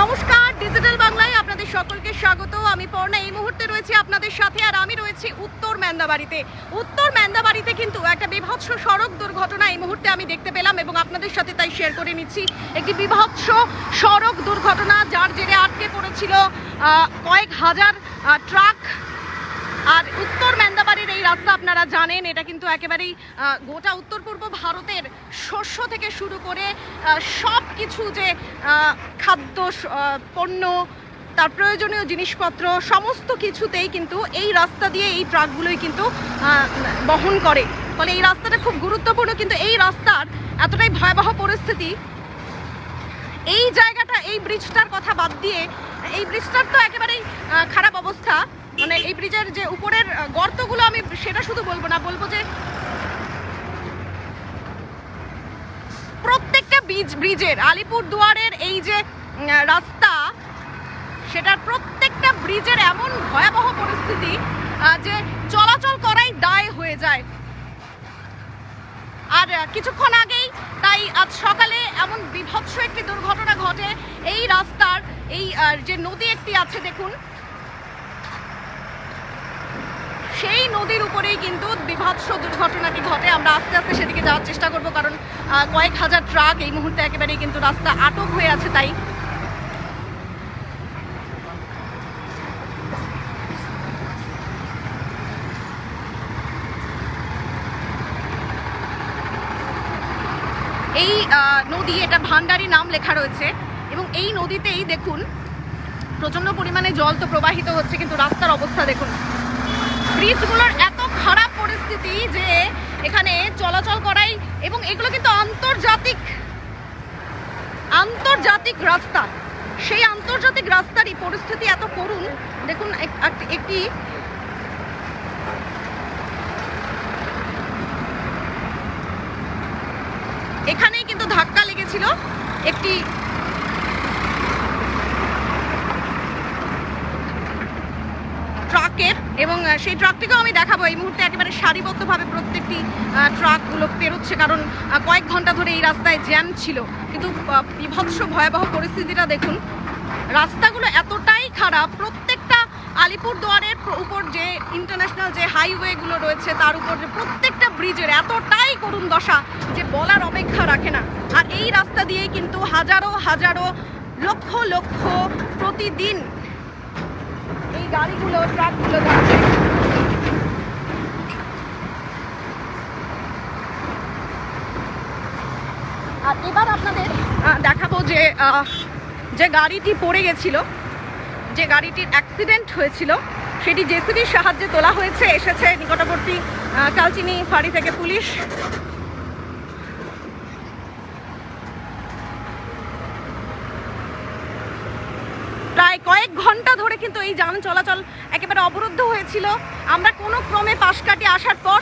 নমস্কার, ডিজিটাল বাংলায় আপনাদের সকলকে স্বাগত। আমি পর্ণা, এই মুহূর্তে রয়েছি আপনাদের সাথে আর আমি রয়েছি উত্তর ম্যান্দাবাড়িতে। উত্তর ম্যান্দাবাড়িতে কিন্তু একটা বিভৎস সড়ক দুর্ঘটনা এই মুহূর্তে আমি দেখতে পেলাম এবং আপনাদের সাথে তাই শেয়ার করে নিচ্ছি। একটি বিভৎস সড়ক দুর্ঘটনা যার জেরে আটকে পড়েছিল কয়েক হাজার ট্রাক আর উত্তর ম্যান্দাবাড়ির এই রাস্তা আপনারা জানেন, এটা কিন্তু একেবারেই গোটা উত্তর পূর্ব ভারতের শস্য থেকে শুরু করে সব কিছু যে খাদ্য পণ্য, তার প্রয়োজনীয় জিনিসপত্র, সমস্ত কিছুতেই কিন্তু এই রাস্তা দিয়ে এই ট্রাকগুলোই কিন্তু বহন করে। ফলে এই রাস্তাটা খুব গুরুত্বপূর্ণ, কিন্তু এই রাস্তার এতটাই ভয়াবহ পরিস্থিতি, এই জায়গাটা, এই ব্রিজটার কথা বাদ দিয়ে, এই ব্রিজটার তো একেবারেই খারাপ অবস্থা। মানে এই ব্রিজের যে উপরের গর্তগুলো আমি সেটা শুধু বলব না, বলব যে প্রত্যেকটা ব্রিজ ব্রিজের আলিপুর দুয়ারের এই যে রাস্তা, সেটার প্রত্যেকটা ব্রিজের এমন ভয়াবহ পরিস্থিতি যে চলাচল করাই দায় হয়ে যায়। আর কিছুক্ষণ আগেই, তাই আজ সকালে এমন বিভৎস একটি দুর্ঘটনা ঘটে। এই রাস্তার, এই যে নদী একটি আছে, দেখুন সেই নদীর উপরেই কিন্তু বিভৎস দুর্ঘটনাটি ঘটে। আমরা আস্তে আস্তে সেদিকে যাওয়ার চেষ্টা করব কারণ কয়েক হাজার ট্রাক এই মুহূর্তে একেবারেই কিন্তু রাস্তা আটক হয়ে আছে তাই। এই নদী, এটা ভান্ডারি নাম লেখা রয়েছে এবং এই নদীতেই দেখুন প্রচণ্ড পরিমাণে জল তো প্রবাহিত হচ্ছে, কিন্তু রাস্তার অবস্থা দেখুন। ব্রিজগুলোর এত খারাপ পরিস্থিতি যে এখানে চলাচল করাই এবং এগুলো কিন্তু আন্তর্জাতিক আন্তর্জাতিক রাস্তা। সেই আন্তর্জাতিক রাস্তারই পরিস্থিতি এত করুন দেখুন, এক- এক- একটি এখানেই কিন্তু ধাক্কা লেগেছিল। একটি ট্রাকের এবং সেই ট্রাকটিকেও আমি দেখাবো। এই মুহূর্তে একেবারে সারিবদ্ধভাবে প্রত্যেকটি ট্রাকগুলো পেরোচ্ছে কারণ কয়েক ঘণ্টা ধরে এই রাস্তায় জ্যাম ছিল। কিন্তু বিভৎস ভয়াবহ পরিস্থিতিটা দেখুন, রাস্তাগুলো এতটাই খারাপ, প্রত্যেকটা আলিপুর দুয়ারের উপর যে ইন্টারন্যাশনাল যে হাইওয়েগুলো রয়েছে, তার উপর যে প্রত্যেকটা ব্রিজের এতটাই করুণ দশা যে বলার অপেক্ষা রাখে না। আর এই রাস্তা দিয়েই কিন্তু হাজারো হাজারো লক্ষ লক্ষ প্রতিদিন গাড়িগুলো, ট্রাকগুলো যাচ্ছে। আর এবার আপনাদের দেখাবো যে যে গাড়িটি পড়ে গেছিল, যে গাড়িটির অ্যাক্সিডেন্ট হয়েছিল, সেটি জেসিবির সাহায্যে তোলা হয়েছে। এসেছে নিকটবর্তী কালচিনি ফাঁড়ি থেকে পুলিশ। কয়েক ঘণ্টা ধরে কিন্তু এই যান চলাচল একেবারে অবরুদ্ধ হয়েছিল। আমরা কোনো ক্রমে পাশ কাটিয়ে আসার পর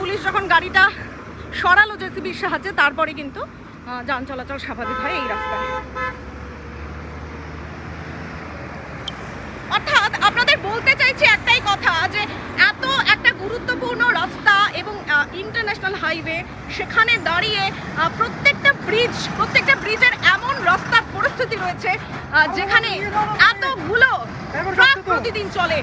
পুলিশ যখন গাড়িটা সরালো জেসিবির সাহায্যে, তারপরে কিন্তু যান চলাচল স্বাভাবিক হয় এই রাস্তায়। অর্থাৎ আপনাদের বলতে চাইছি একটাই কথা যে, এত একটা গুরুত্বপূর্ণ এবং ইন্টারন্যাশনাল হাইওয়ে সেখানে দাঁড়িয়ে প্রত্যেকটা ব্রিজ প্রত্যেকটা ব্রিজের এমন রাস্তার পরিস্থিতি রয়েছে যেখানে এতগুলো প্রতিদিন চলে।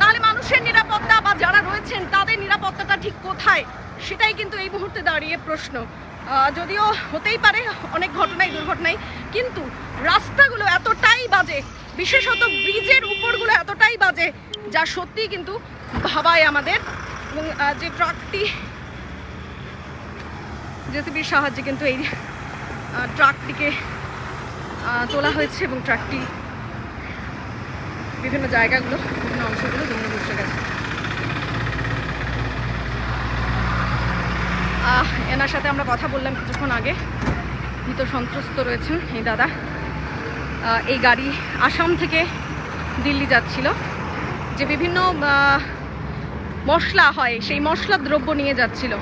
তাহলে মানুষের নিরাপত্তা বা যারা রয়েছেন, তাদের নিরাপত্তাটা ঠিক কোথায়? সেটাই কিন্তু এই মুহূর্তে দাঁড়িয়ে প্রশ্ন। যদিও হতেই পারে, অনেক ঘটনাই দুর্ঘটনাই, কিন্তু রাস্তাগুলো এতটাই বাজে, বিশেষত ব্রিজের উপরগুলো এতটাই বাজে, যা সত্যিই কিন্তু ভাবায় আমাদের। এবং যে ট্রাকটি জেসিবির সাহায্যে কিন্তু এই ট্রাকটিকে তোলা হয়েছে এবং ট্রাকটি বিভিন্ন জায়গাগুলো, বিভিন্ন অংশগুলো জমে বসে গেছে। এনার সাথে আমরা কথা বললাম কিছুক্ষণ আগে। ভীত সন্ত্রস্ত রয়েছেন এই দাদা। এই গাড়ি আসাম থেকে দিল্লি যাচ্ছিল। যে বিভিন্ন মশলা হয় সেই মশলা দ্রব্য নিয়ে যাচ্ছিল।